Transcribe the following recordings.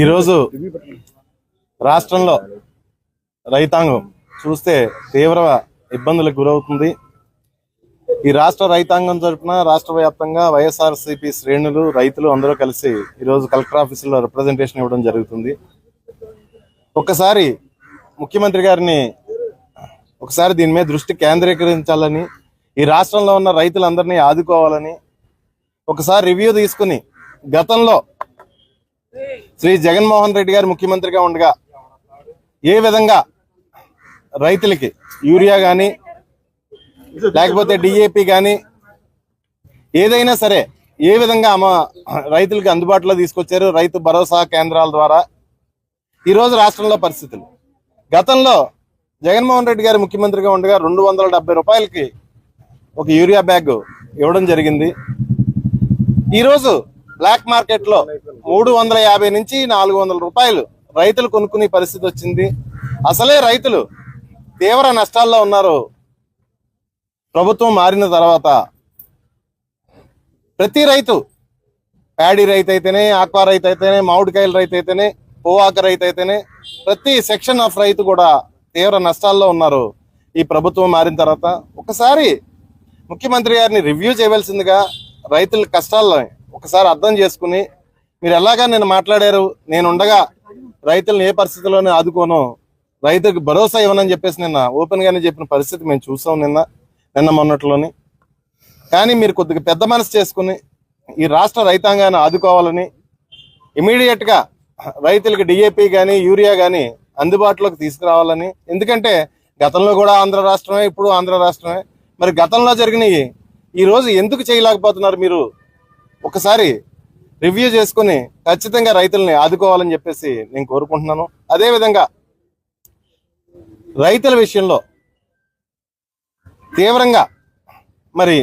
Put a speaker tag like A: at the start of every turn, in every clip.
A: ఈరోజు రాష్ట్రంలో రైతాంగం చూస్తే తీవ్ర ఇబ్బందులకు గురవుతుంది. ఈ రాష్ట్ర రైతాంగం తరఫున రాష్ట్ర వ్యాప్తంగా వైఎస్ఆర్సీపీ శ్రేణులు రైతులు అందరూ కలిసి ఈరోజు కలెక్టర్ ఆఫీసులో రిప్రజెంటేషన్ ఇవ్వడం జరుగుతుంది. ఒక్కసారి ముఖ్యమంత్రి గారిని ఒకసారి దీని మీద దృష్టి కేంద్రీకరించాలని ఈ రాష్ట్రంలో ఉన్న రైతులందరినీ ఆదుకోవాలని ఒకసారి రివ్యూ తీసుకుని గతంలో శ్రీ జగన్మోహన్ రెడ్డి గారు ముఖ్యమంత్రిగా ఉండగా ఏ విధంగా రైతులకి యూరియా కానీ లేకపోతే డిఏపి కానీ ఏదైనా సరే ఏ విధంగా అమ్మ రైతులకి అందుబాటులో తీసుకొచ్చారు రైతు భరోసా కేంద్రాల ద్వారా ఈరోజు రాష్ట్రంలో పరిస్థితులు. గతంలో జగన్మోహన్ రెడ్డి గారు ముఖ్యమంత్రిగా ఉండగా రెండు వందల డెబ్బై రూపాయలకి ఒక యూరియా బ్యాగ్ ఇవ్వడం జరిగింది. ఈరోజు బ్లాక్ మార్కెట్లో మూడు వందల యాభై నుంచి నాలుగు వందల రూపాయలు రైతులు కొనుక్కునే పరిస్థితి వచ్చింది. అసలే రైతులు తీవ్ర నష్టాల్లో ఉన్నారు. ప్రభుత్వం మారిన తర్వాత ప్రతి రైతు ప్యాడీ రైతు అయితేనే ఆక్వా రైతు అయితేనే మామిడికాయల రైతు అయితేనే పోవాక రైతు అయితేనే ప్రతి సెక్షన్ ఆఫ్ రైతు కూడా తీవ్ర నష్టాల్లో ఉన్నారు. ఈ ప్రభుత్వం మారిన తర్వాత ఒకసారి ముఖ్యమంత్రి గారిని రివ్యూ చేయవలసిందిగా రైతుల కష్టాలని ఒకసారి అర్థం చేసుకుని మీరు ఎలాగా నేను మాట్లాడారు? నేను ఉండగా రైతులను ఏ పరిస్థితిలోనే ఆదుకోను. రైతుకు భరోసా ఇవ్వనని చెప్పేసి నిన్న ఓపెన్ గానే చెప్పిన పరిస్థితి మేము చూసాం నిన్న నిన్న మొన్నట్లోని. కానీ మీరు కొద్దిగా పెద్ద మనసు చేసుకుని ఈ రాష్ట్ర రైతాంగాన్ని ఆదుకోవాలని ఇమీడియట్గా రైతులకు డిఏపి కానీ యూరియా కానీ అందుబాటులోకి తీసుకురావాలని. ఎందుకంటే గతంలో కూడా ఆంధ్ర రాష్ట్రమే ఇప్పుడు ఆంధ్ర రాష్ట్రమే. మరి గతంలో జరిగినవి ఈ రోజు ఎందుకు చేయలేకపోతున్నారు మీరు? ఒకసారి రివ్యూ చేసుకుని ఖచ్చితంగా రైతుల్ని ఆదుకోవాలని చెప్పేసి నేను కోరుకుంటున్నాను. అదేవిధంగా రైతుల విషయంలో తీవ్రంగా మరి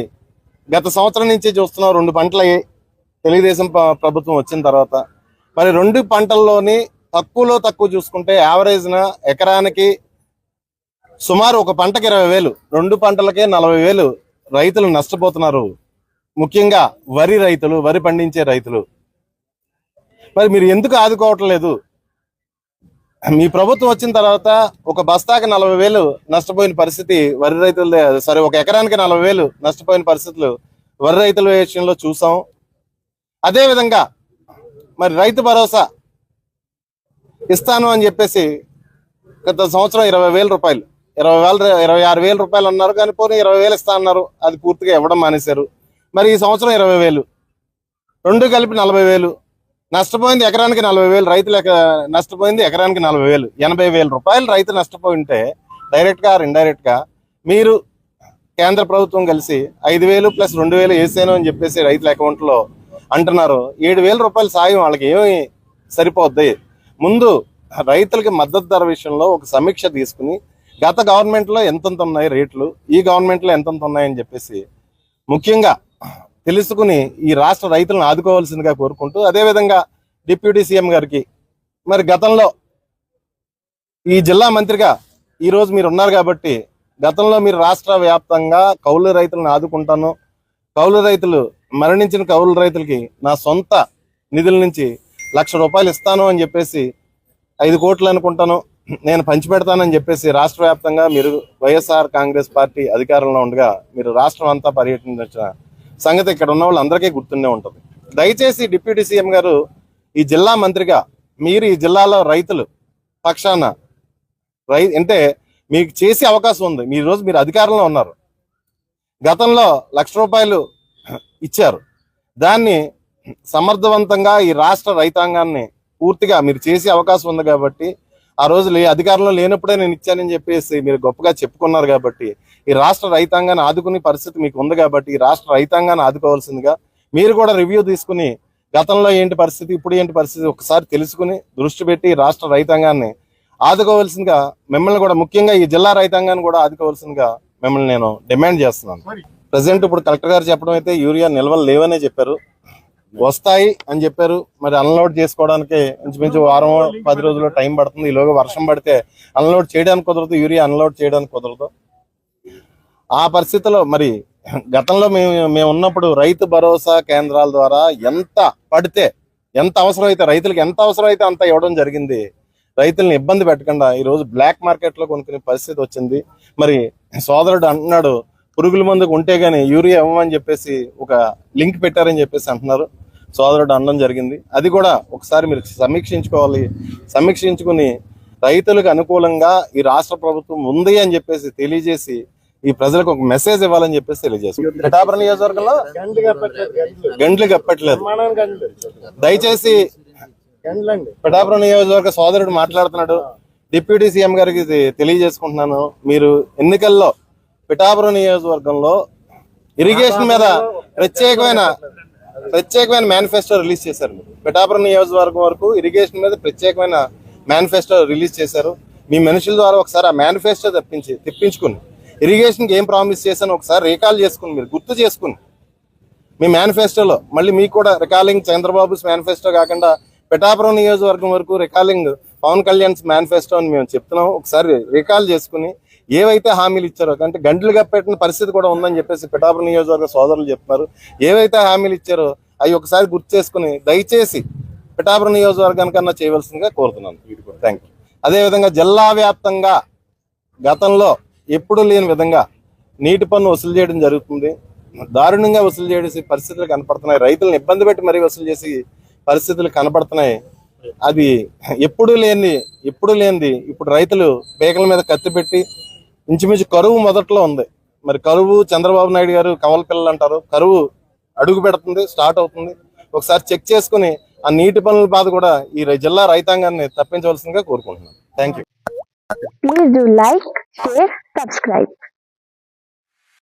A: గత సంవత్సరం నుంచి చూస్తున్నాం రెండు పంటలు తెలుగుదేశం ప్రభుత్వం వచ్చిన తర్వాత మరి రెండు పంటల్లోని తక్కువలో తక్కువ చూసుకుంటే యావరేజ్న ఎకరానికి సుమారు ఒక పంటకి ఇరవై వేలు రెండు పంటలకే నలభై వేలు రైతులు నష్టపోతున్నారు. ముఖ్యంగా వరి రైతులు వరి పండించే రైతులు. మరి మీరు ఎందుకు ఆదుకోవట్లేదు? మీ ప్రభుత్వం వచ్చిన తర్వాత ఒక బస్తాకి నలభై వేలు నష్టపోయిన పరిస్థితి వరి రైతుల సరే ఒక ఎకరానికి నలభై వేలు నష్టపోయిన పరిస్థితులు వరి రైతుల విషయంలో చూసాం. అదే విధంగా మరి రైతు భరోసా ఇస్తాను అని చెప్పేసి గత సంవత్సరం ఇరవై వేల రూపాయలు ఇరవై వేల ఇరవై ఆరు వేల రూపాయలు అన్నారు కానీ పోనీ ఇరవై వేలు ఇస్తా అన్నారు. అది పూర్తిగా ఇవ్వడం మానేశారు. మరి ఈ సంవత్సరం ఇరవై వేలు. రెండు కలిపి నలభై వేలు. నష్టపోయింది ఎకరానికి నలభై వేలు. రైతులు నష్టపోయింది ఎకరానికి నలభై వేలు. ఎనభై వేల రూపాయలు రైతు నష్టపోయింటే డైరెక్ట్గా డైరెక్ట్గా మీరు కేంద్ర ప్రభుత్వం కలిసి ఐదు వేలు ప్లస్ రెండు వేలు వేసాను అని చెప్పేసి రైతుల అకౌంట్లో అంటున్నారు. ఏడు వేల రూపాయలు సాయం వాళ్ళకి ఏమి సరిపోద్ది. ముందు రైతులకి మద్దతు ధర విషయంలో ఒక సమీక్ష తీసుకుని గత గవర్నమెంట్లో ఎంతంత ఎంతెంత ఉన్నాయి రేట్లు? ఈ గవర్నమెంట్లో ఎంతంత ఎంతెంత ఉన్నాయని చెప్పేసి ముఖ్యంగా తెలుసుకుని ఈ రాష్ట్ర రైతులను ఆదుకోవాల్సిందిగా కోరుకుంటూ అదేవిధంగా డిప్యూటీ సీఎం గారికి మరి గతంలో ఈ జిల్లా మంత్రిగా ఈరోజు మీరు ఉన్నారు కాబట్టి గతంలో మీరు రాష్ట్ర వ్యాప్తంగా కౌలు రైతులను ఆదుకుంటాను కౌలు రైతులు మరణించిన కౌలు రైతులకి నా సొంత నిధుల నుంచి లక్ష రూపాయలు ఇస్తాను అని చెప్పేసి ఐదు కోట్లు అనుకుంటాను నేను పంచిపెడతానని చెప్పేసి రాష్ట్ర వ్యాప్తంగా మీరు వైఎస్ఆర్ కాంగ్రెస్ పార్టీ అధికారంలో ఉండగా మీరు రాష్ట్రం అంతా పర్యటించిన సంగతి ఇక్కడ ఉన్న వాళ్ళందరికీ గుర్తుండే ఉంటుంది. దయచేసి డిప్యూటీ సీఎం గారు ఈ జిల్లా మంత్రిగా మీరు ఈ జిల్లాలో రైతులు పక్షాన రై అంటే మీకు చేసే అవకాశం ఉంది. మీ రోజు మీరు అధికారంలో ఉన్నారు. గతంలో లక్ష రూపాయలు ఇచ్చారు. దాన్ని సమర్థవంతంగా ఈ రాష్ట్ర రైతాంగాన్ని పూర్తిగా మీరు చేసే అవకాశం ఉంది కాబట్టి ఆ రోజు అధికారంలో లేనప్పుడే నేను ఇచ్చానని చెప్పేసి మీరు గొప్పగా చెప్పుకున్నారు కాబట్టి ఈ రాష్ట్ర రైతాంగాన్ని ఆదుకునే పరిస్థితి మీకు ఉంది కాబట్టి ఈ రాష్ట్ర రైతాంగాన్ని ఆదుకోవాల్సిందిగా మీరు కూడా రివ్యూ తీసుకుని గతంలో ఏంటి పరిస్థితి ఇప్పుడు ఏంటి పరిస్థితి ఒకసారి తెలుసుకుని దృష్టి పెట్టి రాష్ట్ర రైతాంగాన్ని ఆదుకోవాల్సిందిగా మిమ్మల్ని కూడా ముఖ్యంగా ఈ జిల్లా రైతాంగాన్ని కూడా ఆదుకోవాల్సిందిగా మిమ్మల్ని నేను డిమాండ్ చేస్తున్నాను. ప్రజెంట్ ఇప్పుడు కలెక్టర్ గారు చెప్పడం అయితే యూరియా నిల్వలు లేవనే చెప్పారు. వస్తాయి అని చెప్పారు. మరి అన్లోడ్ చేసుకోవడానికి ఇంచుమించు వారం పది రోజులు టైం పడుతుంది. ఈలోగా వర్షం పడితే అన్లోడ్ చేయడానికి కుదరదు యూరియా అన్లోడ్ చేయడానికి కుదరదు. ఆ పరిస్థితిలో మరి గతంలో మేము మేము ఉన్నప్పుడు రైతు భరోసా కేంద్రాల ద్వారా ఎంత పడితే ఎంత అవసరం అయితే రైతులకు ఎంత అవసరం అయితే అంత ఇవ్వడం జరిగింది. రైతుల్ని ఇబ్బంది పెట్టకుండా ఈ రోజు బ్లాక్ మార్కెట్లో కొనుక్కునే పరిస్థితి వచ్చింది. మరి సోదరుడు అంటున్నాడు పురుగుల మందుకు ఉంటే కానీ యూరియా ఇవ్వమని చెప్పేసి ఒక లింక్ పెట్టారని చెప్పేసి అంటున్నారు. సోదరుడు అనడం జరిగింది. అది కూడా ఒకసారి మీరు సమీక్షించుకోవాలి. సమీక్షించుకుని రైతులకు అనుకూలంగా ఈ రాష్ట్ర ప్రభుత్వం ఉంది అని చెప్పేసి తెలియజేసి ఈ ప్రజలకు ఒక మెసేజ్ ఇవ్వాలని చెప్పేసి తెలియజేసి పిఠాపురం నియోజకవర్గంలో గంటలు కప్పట్లేదు. దయచేసి పిఠాపురం నియోజకవర్గ సోదరుడు మాట్లాడుతున్నాడు. డిప్యూటీ సీఎం గారికి తెలియజేసుకుంటున్నాను. మీరు ఎన్నికల్లో పిఠాపురం నియోజకవర్గంలో ఇరిగేషన్ మీద ప్రత్యేకమైన ప్రత్యేకమైన మేనిఫెస్టో రిలీజ్ చేశారు. పిఠాపురం నియోజకవర్గం వరకు ఇరిగేషన్ మీద ప్రత్యేకమైన మేనిఫెస్టో రిలీజ్ చేశారు. మీ మనుషుల ద్వారా ఒకసారి ఆ మేనిఫెస్టో తెప్పించి తెప్పించుకుని. ఇరిగేషన్కి ఏం ప్రామిస్ చేశాను ఒకసారి రీకాల్ చేసుకుని మీరు గుర్తు చేసుకుని. మీ మేనిఫెస్టోలో మళ్ళీ మీకు కూడా రికాలింగ్ చంద్రబాబుస్ మేనిఫెస్టో కాకుండా పిఠాపురం నియోజకవర్గం వరకు రికాలింగ్ పవన్ కళ్యాణ్ మేనిఫెస్టో అని మేము చెప్తున్నాం. ఒకసారి రికాల్ చేసుకుని ఏవైతే హామీలు ఇచ్చారో అంటే గంటలుగా పెట్టిన పరిస్థితి కూడా ఉందని చెప్పేసి పిఠాపురం నియోజకవర్గ సోదరులు చెప్తున్నారు. ఏవైతే హామీలు ఇచ్చారో అవి ఒకసారి గుర్తు చేసుకుని దయచేసి పిఠాపురం నియోజకవర్గానికన్నా చేయవలసిందిగా కోరుతున్నాను. థ్యాంక్ యూ అదేవిధంగా జిల్లా వ్యాప్తంగా గతంలో ఎప్పుడూ లేని విధంగా నీటి పన్ను వసూలు చేయడం జరుగుతుంది. దారుణంగా వసూలు చేసే పరిస్థితులు కనపడుతున్నాయి. రైతులను ఇబ్బంది పెట్టి మరీ వసూలు చేసి పరిస్థితులు కనపడుతున్నాయి. అది ఎప్పుడు లేని ఎప్పుడు లేనిది ఇప్పుడు రైతులు పేకల మీద కత్తి పెట్టి ఇంచుమించు కరువు మొదట్లో ఉంది. మరి కరువు చంద్రబాబు నాయుడు గారు కమల పిల్లలు అంటారు. కరువు అడుగు పెడుతుంది స్టార్ట్ అవుతుంది. ఒకసారి చెక్ చేసుకుని ఆ నీటి పనుల బాధ కూడా ఈ జిల్లా రైతాంగాన్ని తప్పించవలసిందిగా కోరుకుంటున్నాను. Thank you
B: Please do.